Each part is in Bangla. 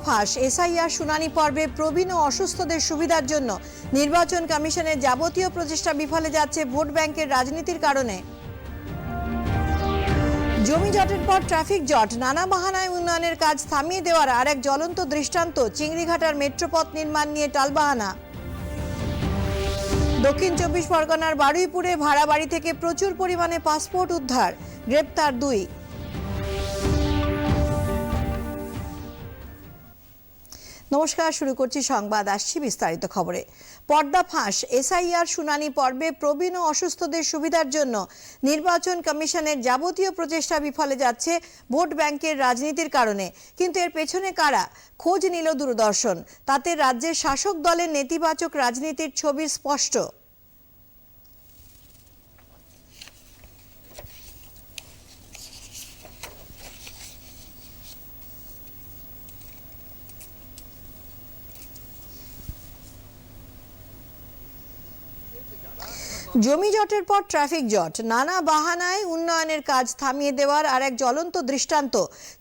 পর্দাফাঁস এসআইআর শুনানি পর্বে প্রবীণ ও অসুস্থদের সুবিধার জন্য নির্বাচন কমিশনের যাবতীয় প্রচেষ্টা বিফলে যাচ্ছে ভোট ব্যাংকের রাজনীতির কারণে। জমি জটের পর ট্রাফিক জট। নানা বাহানায় উন্নয়নের কাজ থামিয়ে দেওয়ার আর এক জ্বলন্ত দৃষ্টান্ত চিংড়িঘাটার মেট্রোপথ নির্মাণ নিয়ে টালবাহানা। দক্ষিণ চব্বিশ পরগনার বারুইপুরে ভাড়া বাড়ি থেকে প্রচুর পরিমাণে পাসপোর্ট উদ্ধার। গ্রেপ্তার দুই। নমস্কার, শুরু করছি সংবাদ, আসছি বিস্তারিত খবরে। পর্দা ফাঁস, এসআইআর শুনানি পর্বে প্রবীণ ও অসুস্থদের সুবিধার জন্য নির্বাচন কমিশনের যাবতীয় প্রচেষ্টা বিফলে যাচ্ছে ভোট ব্যাংকের রাজনীতির কারণে। কিন্তু এর পেছনে কারা? খোঁজ নিল দূরদর্শন। তাতে রাজ্যের শাসক দলের নেতিবাচক রাজনীতির ছবি স্পষ্ট। জমি জটের পর ট্রাফিক জট। নানা বাহানায় উন্নয়নের কাজ থামিয়ে দেওয়ার আর এক জ্বলন্ত দৃষ্টান্ত।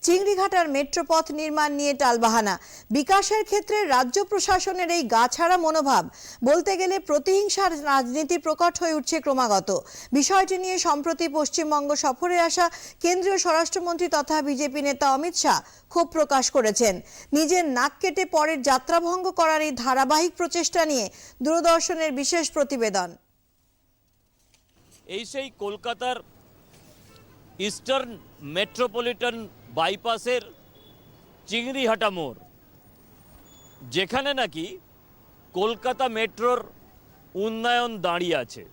চিংড়িঘাটার মেট্রোপথ নির্মাণ নিয়ে টালবাহানা। বিকাশের ক্ষেত্রে রাজ্য প্রশাসনের এই গাছাড়া মনোভাব বলতে গেলে প্রতিহিংসার রাজনীতি প্রকট হয়ে উঠছে ক্রমাগত। বিষয়টি নিয়ে সম্প্রতি পশ্চিমবঙ্গ সফরে আসা কেন্দ্রীয় স্বরাষ্ট্রমন্ত্রী তথা বিজেপি নেতা অমিত শাহ ক্ষোভ প্রকাশ করেছেন। নিজের নাক কেটে পরের যাত্রাভঙ্গ করার এই ধারাবাহিক প্রচেষ্টা নিয়ে দূরদর্শনের বিশেষ প্রতিবেদন। এই সেই কলকাতার ইস্টার্ন মেট্রোপলিটন বাইপাসের চিংড়িহাটা মোড়, যেখানে নাকি কলকাতা মেট্রোর উন্নয়ন দাঁড়িয়ে আছে।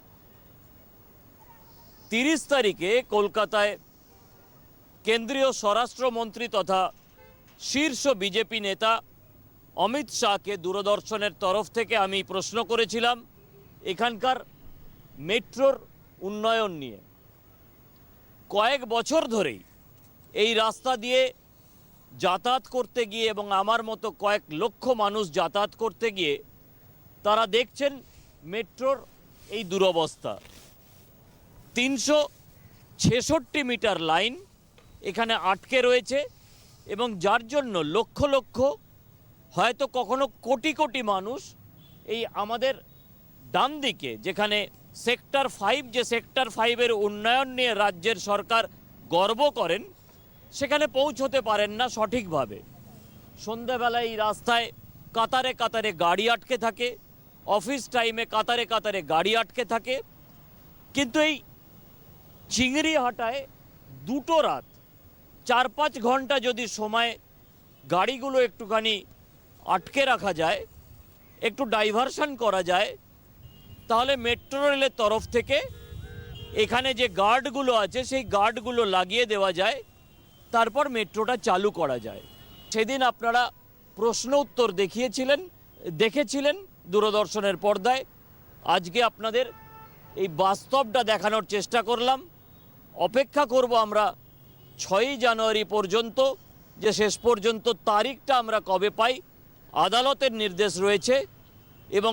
তিরিশ তারিখে কলকাতায় কেন্দ্রীয় স্বরাষ্ট্রমন্ত্রী তথা শীর্ষ বিজেপি নেতা অমিত শাহকে দূরদর্শনের তরফ থেকে আমি প্রশ্ন করেছিলাম, এখানকার মেট্রোর উন্নয়ন নিয়ে। কয়েক বছর ধরেই এই রাস্তা দিয়ে যাতায়াত করতে গিয়ে এবং আমার মতো কয়েক লক্ষ মানুষ যাতায়াত করতে গিয়ে তারা দেখছেন মেট্রোর এই দুরবস্থা। তিনশো ছেষট্টি মিটার লাইন এখানে আটকে রয়েছে এবং যার জন্য লক্ষ লক্ষ, হয়তো কখনো কোটি কোটি মানুষ এই আমাদের ডান দিকে যেখানে সেক্টর ফাইভ, যে সেক্টর ফাইভের উন্নয়ন নিয়ে রাজ্যের সরকার গর্ব করেন, সেখানে পৌঁছতে পারেন না সঠিকভাবে। সন্ধ্যাবেলায় এই রাস্তায় কাতারে কাতারে গাড়ি আটকে থাকে, অফিস টাইমে কাতারে কাতারে গাড়ি আটকে থাকে। কিন্তু এই চিংড়ি হাটায় দুটো রাত চার পাঁচ ঘণ্টা যদি সময় গাড়িগুলো একটুখানি আটকে রাখা যায়, একটু ডাইভারশন করা যায় তাহলে মেট্রো রেলের তরফ থেকে এখানে যে গার্ডগুলো আছে, সেই গার্ডগুলো লাগিয়ে দেওয়া যায়। তারপর মেট্রোটা চালু করা যায়। সেদিন আপনারা প্রশ্ন উত্তর দেখিয়েছিলেন, দেখেছিলেন দূরদর্শনের পর্দায়। আজকে আপনাদের এই বাস্তবটা দেখানোর চেষ্টা করলাম। অপেক্ষা করব আমরা ছয়ই জানুয়ারি পর্যন্ত, যে শেষ পর্যন্ত তারিখটা আমরা কবে পাই, আদালতের নির্দেশ রয়েছে এবং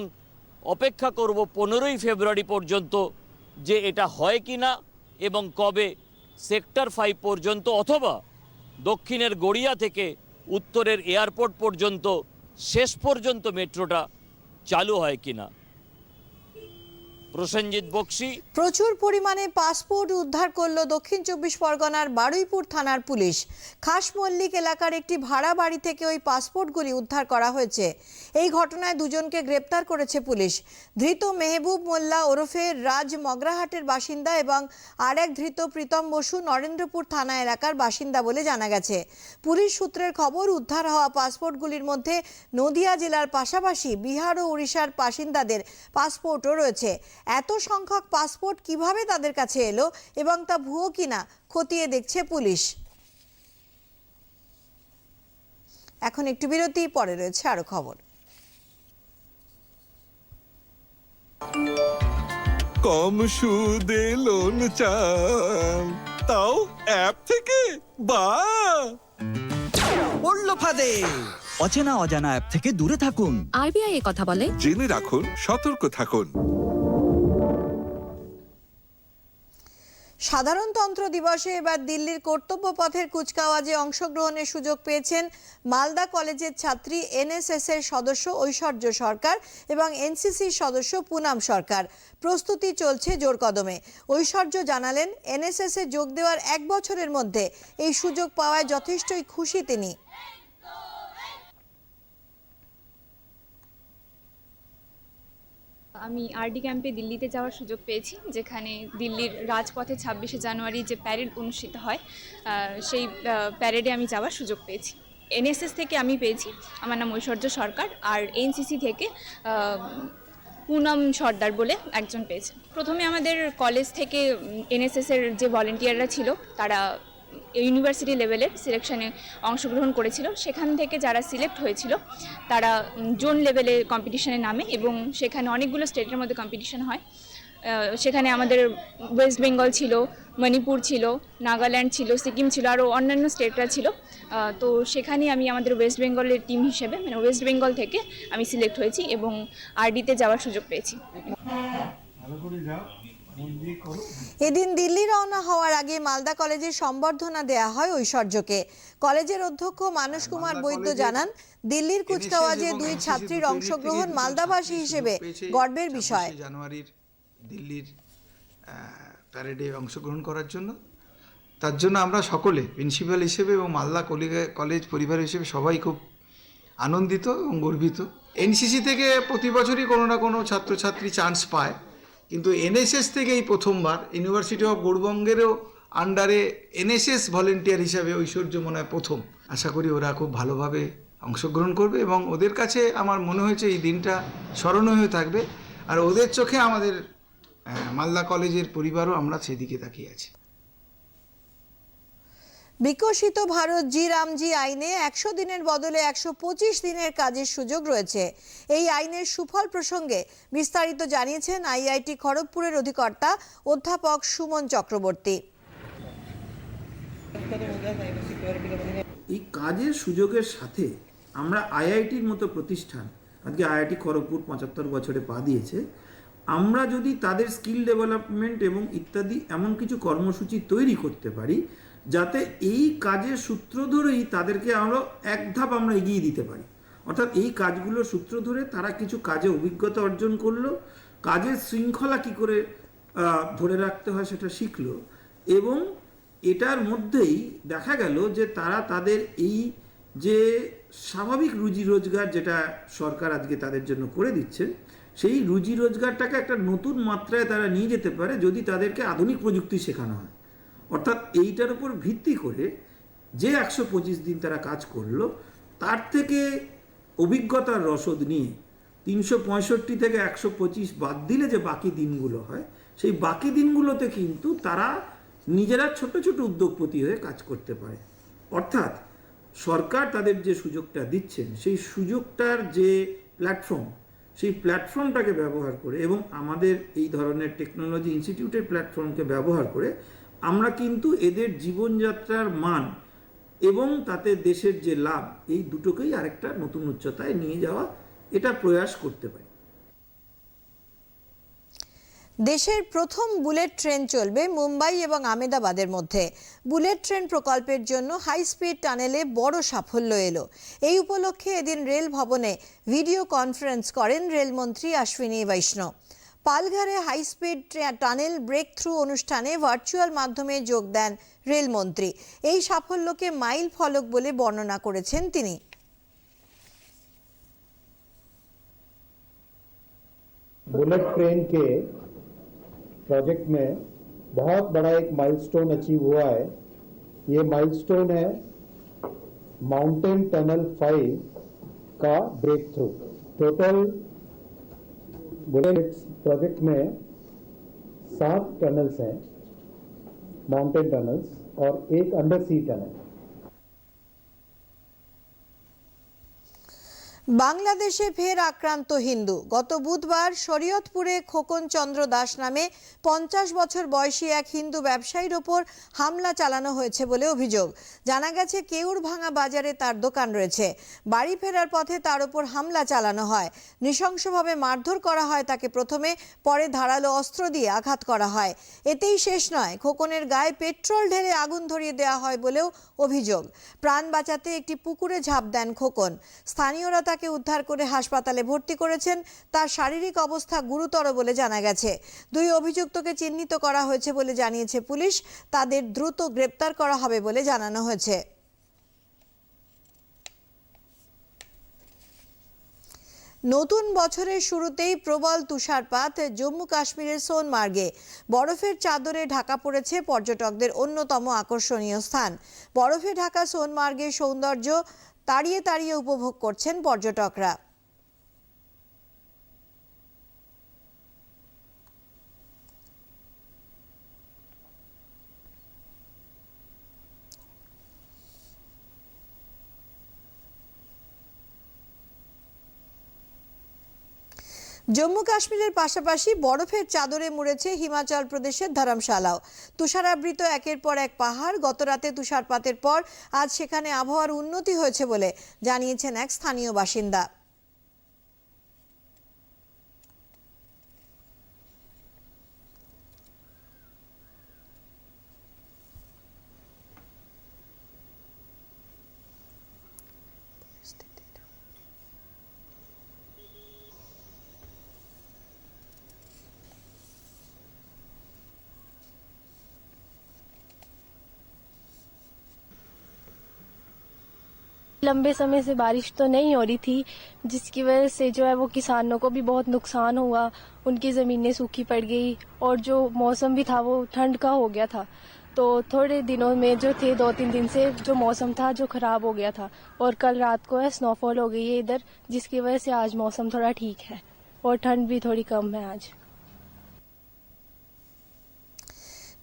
অপেক্ষা করব পনেরোই ফেব্রুয়ারি পর্যন্ত যে এটা হয় কি না এবং কবে সেক্টর ফাইভ পর্যন্ত অথবা দক্ষিণের গড়িয়া থেকে উত্তরের এয়ারপোর্ট পর্যন্ত শেষ পর্যন্ত মেট্রোটা চালু হয় কি না। প্রসেনজিৎ বক্সি। প্রচুর পরিমাণে পাসপোর্ট উদ্ধার করল দক্ষিণ চব্বিশ পরগনার বারুইপুর থানার পুলিশ। খাস মল্লিক এলাকার একটি ভাড়া বাড়ি থেকে ওই পাসপোর্টগুলি উদ্ধার করা হয়েছে। এই ঘটনায় দুজনকে গ্রেপ্তার করেছে পুলিশ। ধৃত মেহবুব মোল্লা ওরফে রাজ মগরাহাটের বাসিন্দা এবং আর এক ধৃত প্রীতম বসু নরেন্দ্রপুর থানা এলাকার বাসিন্দা বলে জানা গেছে। পুলিশ সূত্রের খবর, উদ্ধার হওয়া পাসপোর্টগুলির মধ্যে নদিয়া জেলার পাশাপাশি বিহার ও উড়িষ্যার বাসিন্দাদের পাসপোর্টও রয়েছে। এত সংখ্যক পাসপোর্ট কীভাবে তাদের কাছে এলো এবং তা ভুয়ো কিনা খতিয়ে দেখছে পুলিশ। এখন একটু বিরতি পরে রয়েছে আরও খবর। কম সুদে লোন চান তাও অ্যাপ থেকে? বা! পড়ল ফাঁদে। অচেনা অজানা অ্যাপ থেকে দূরে থাকুন। আরবিআই কথা বলে। জেনে রাখুন সতর্ক থাকুন। সাধারণতন্ত্র দিবসে এবার দিল্লির কর্তব্য পথের কুচকাওয়াজে অংশগ্রহণের সুযোগ পেয়েছেন মালদা কলেজের ছাত্রী এনএসএস এর সদস্য ঐশ্বর্য সরকার এবং এনসিসির সদস্য পুনাম সরকার। প্রস্তুতি চলছে জোর কদমে। ঐশ্বর্য জানালেন, এনএসএস এ যোগ দেওয়ার এক বছরের মধ্যে এই সুযোগ পাওয়ায় যথেষ্টই খুশি তিনি। আমি আরডি ক্যাম্পে দিল্লিতে যাওয়ার সুযোগ পেয়েছি, যেখানে দিল্লির রাজপথে ছাব্বিশে জানুয়ারি যে প্যারেড অনুষ্ঠিত হয় সেই প্যারেডে আমি যাওয়ার সুযোগ পেয়েছি। এনএসএস থেকে আমি পেয়েছি, আমার নাম ঐশ্বর্য সরকার, আর এনসিসি থেকে পুনম সর্দার বলে একজন পেয়েছে। প্রথমে আমাদের কলেজ থেকে এনএসএসের যে ভলেন্টিয়াররা ছিল, তারা ইউনিভার্সিটি লেভেলের সিলেকশনে অংশগ্রহণ করেছিল। সেখান থেকে যারা সিলেক্ট হয়েছিল, তারা জোন লেভেলে কম্পিটিশনে নামে এবং সেখানে অনেকগুলো স্টেটের মধ্যে কম্পিটিশন হয়। সেখানে আমাদের ওয়েস্ট বেঙ্গল ছিল মণিপুর ছিল নাগাল্যান্ড ছিল সিকিম ছিল আরও অন্যান্য স্টেটরা ছিল। তো সেখানে আমি আমাদের ওয়েস্ট বেঙ্গলের টিম হিসেবে মানে ওয়েস্ট বেঙ্গল থেকে আমি সিলেক্ট হয়েছি এবং আরডিতে যাওয়ার সুযোগ পেয়েছি। এদিন দিল্লি রওনা হওয়ার আগে মালদা কলেজে সম্বর্ধনা দেয়া হয় ঐশ্বর্যকে। কলেজের অধ্যক্ষ মানস কুমার বৈদ্য জানান দিল্লির কুচকাওয়াজে দুই ছাত্রীর অংশগ্রহণ মালদাবাসী হিসেবে গর্বের বিষয়। জানুয়ারির দিল্লির প্যারেডে অংশগ্রহণ করার জন্য। তার জন্য আমরা সকলে প্রিন্সিপাল হিসেবে এবং মালদা কলেজ পরিবার হিসেবে সবাই খুব আনন্দিত এবং গর্বিত। এনসিসি থেকে প্রতি বছরই কোনো না কোনো ছাত্রছাত্রী চান্স পায়। কিন্তু এনএসএস থেকেই প্রথমবার ইউনিভার্সিটি অফ গৌরবঙ্গেরও আন্ডারে এনএসএস ভলেন্টিয়ার হিসাবে ঐশ্বর্য মনে হয় প্রথম। আশা করি ওরা খুব ভালোভাবে অংশগ্রহণ করবে এবং ওদের কাছে আমার মনে হয়েছে এই দিনটা স্মরণীয় হয়ে থাকবে। আর ওদের চোখে আমাদের মালদা কলেজের পরিবারও আমরা সেদিকে তাকিয়ে আছি। বিকশিত ভারত জি রামজি আইনে একশো দিনের বদলে একশো পঁচিশ দিনের কাজের সুযোগ রয়েছে। এই আইনের সুফল প্রসঙ্গে বিস্তারিত জানিয়েছেন আইআইটি খড়গপুরের অধিকর্তা অধ্যাপক সুমন চক্রবর্তী। এই কাজের সুযোগের সাথে আমরা আইআইটির মতো প্রতিষ্ঠান, আজকে আইআইটি খড়গপুর পঁচাত্তর বছরে পা দিয়েছে, আমরা যদি তাদের স্কিল ডেভেলপমেন্ট এবং ইত্যাদি এমন কিছু কর্মসূচি তৈরি করতে পারি যাতে এই কাজের সূত্র ধরেই তাদেরকে আমরা এক ধাপ আমরা এগিয়ে দিতে পারি। অর্থাৎ এই কাজগুলোর সূত্র ধরে তারা কিছু কাজে অভিজ্ঞতা অর্জন করল, কাজের শৃঙ্খলা কি করে ধরে রাখতে হয় সেটা শিখলো এবং এটার মধ্যেই দেখা গেল যে তারা তাদের এই যে স্বাভাবিক রুজি রোজগার যেটা সরকার আজকে তাদের জন্য করে দিচ্ছে, সেই রুজি রোজগারটাকে একটা নতুন মাত্রায় তারা নিয়ে যেতে পারে যদি তাদেরকে আধুনিক প্রযুক্তি শেখানো হয়। অর্থাৎ এইটার উপর ভিত্তি করে যে একশো পঁচিশ দিন তারা কাজ করল, তার থেকে অভিজ্ঞতার রসদ নিয়ে তিনশো পঁয়ষট্টি থেকে একশো পঁচিশ বাদ দিলে যে বাকি দিনগুলো হয়, সেই বাকি দিনগুলোতে কিন্তু তারা নিজেরা ছোট ছোট উদ্যোগপতি হয়ে কাজ করতে পারে। অর্থাৎ সরকার তাদের যে সুযোগটা দিচ্ছেন, সেই সুযোগটার যে প্ল্যাটফর্ম, সেই প্ল্যাটফর্মটাকে ব্যবহার করে এবং আমাদের এই ধরনের টেকনোলজি ইনস্টিটিউটের প্ল্যাটফর্মকে ব্যবহার করে আমরা কিন্তু এদের জীবনযাত্রার মান এবং তাতে দেশের যে লাভ, এই দুটোকেই আরেকটা নতুন উচ্চতায় নিয়ে যাওয়া, এটা প্রয়াস করতে পারি। দেশের প্রথম বুলেট ট্রেন চলবে মুম্বাই এবং আমেদাবাদের মধ্যে। বুলেট ট্রেন প্রকল্পের জন্য হাই স্পিড টানেলে বড় সাফল্য এলো। এই উপলক্ষে এদিন রেল ভবনে ভিডিও কনফারেন্স করেন রেলমন্ত্রী অশ্বিনী বৈষ্ণব। পালঘরে high speed tunnel breakthrough অনুষ্ঠানে ভার্চুয়াল মাধ্যমে যোগ দেন রেলমন্ত্রী এই সাফল্যকে মাইল ফলক বলে বর্ণনা করেছেন তিনি बुलेट ट्रेन के प्रोजेक्ट में बहुत बड़ा एक माइलस्टोन अचीव हुआ है ये माइलस्टोन है माउंटेन टनल फाइव का break through total bullet project में सात टनल्स हैं माउंटेन टनल्स और एक अंडर सी टनल বাংলাদেশে ফের আক্রান্ত হিন্দু। গত বুধবার শরীয়তপুরে খোকন চন্দ্র দাস নামে পঞ্চাশ বছর বয়সী এক হিন্দু ব্যবসায়ীর ওপর হামলা চালানো হয়েছে বলে অভিযোগ। জানা গেছে কেউর ভাঙা বাজারে তার দোকান রয়েছে। বাড়ি ফেরার পথে তার ওপর হামলা চালানো হয়। নৃশংসভাবে মারধর করা হয় তাকে প্রথমে, পরে ধারালো অস্ত্র দিয়ে আঘাত করা হয়। এতেই শেষ নয়, খোকনের গায়ে পেট্রোল ঢেলে আগুন ধরিয়ে দেওয়া হয় বলেও অভিযোগ। প্রাণ বাঁচাতে একটি পুকুরে ঝাঁপ দেন খোকন। স্থানীয়রা তাকে উদ্ধার করে হাসপাতালে ভর্তি করেছেন। তার শারীরিক অবস্থা গুরুতর বলে জানা গেছে। দুই অভিযুক্তকে চিহ্নিত করা হয়েছে বলে জানিয়েছে পুলিশ। তাদের দ্রুত গ্রেপ্তার করা হবে বলে জানানো হয়েছে। নতুন বছরের শুরুতেই প্রবল তুষারপাত জম্মু কাশ্মীরের সোনমার্গে বরফের চাদরে ঢাকা পড়েছে পর্যটকদের অন্যতম আকর্ষণীয় স্থান। বরফে ঢাকা সোনমার্গের সৌন্দর্য তাড়িয়ে তাড়িয়ে উপভোগ করছেন পর্যটকরা। জম্মু কাশ্মীরের পাশাপাশি বরফের চাদরে মুড়েছে হিমাচল প্রদেশের ধরমশালাও। তুষারাবৃত একের পর এক পাহাড়, গতরাতে তুষারপাতের পর আজ সেখানে আবহাওয়ার উন্নতি হয়েছে বলে জানিয়েছেন এক স্থানীয় বাসিন্দা। लंबे समय से बारिश तो नहीं हो रही थी, जिसकी वजह से जो है वो किसानों को भी बहुत नुकसान हुआ। उनकी ज़मीनें सूखी पड़ गई और जो मौसम भी था वो ठंड का हो गया था। तो थोड़े दिनों में जो थे दो तीन दिन से जो मौसम था जो ख़राब हो गया था और कल रात को है स्नोफॉल हो गई है इधर, जिसकी वजह से आज मौसम थोड़ा ठीक है और ठंड भी थोड़ी कम है आज।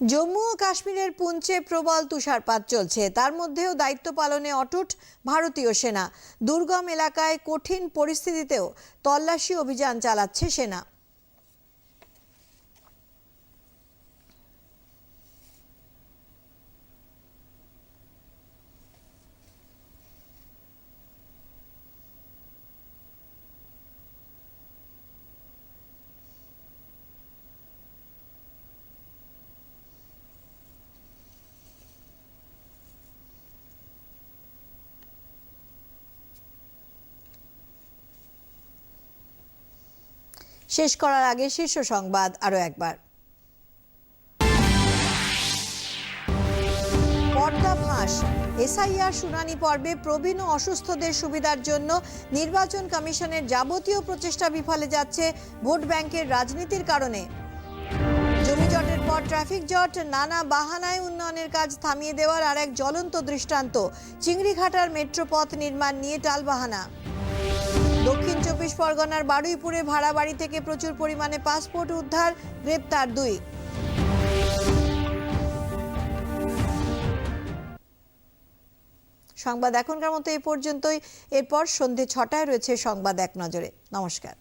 জম্মু ও কাশ্মীরের পুঞ্চে প্রবল তুষারপাত চলছে। তার মধ্যেও দায়িত্ব পালনে অটুট ভারতীয় সেনা। দুর্গম এলাকায় কঠিন পরিস্থিতিতেও তল্লাশি অভিযান চালাচ্ছে সেনা। শেষ করার আগে শীর্ষ সংবাদ আরও একবার। পর্দা ফাঁস। এসআইআর শুনানি পর্বে প্রবীণ ও অসুস্থদের সুবিধার জন্য নির্বাচন কমিশনের যাবতীয় প্রচেষ্টা বিফলে যাচ্ছে ভোট ব্যাংকের রাজনীতির কারণে। জমি জটের পর ট্রাফিক জট, নানা বাহানায় উন্নয়নের কাজ থামিয়ে দেওয়ার আর এক জ্বলন্ত দৃষ্টান্ত। চিংড়িঘাটার মেট্রোপথ নির্মাণ নিয়ে টালবাহানা। দক্ষিণ চব্বিশ পরগনার বারুইপুরে ভাড়া বাড়ি থেকে প্রচুর পরিমাণে পাসপোর্ট উদ্ধার, গ্রেপ্তার দুই। সংবাদ এখনকার মতো এই পর্যন্তই। এরপর সন্ধে ছটায় রয়েছে সংবাদ এক নজরে। নমস্কার।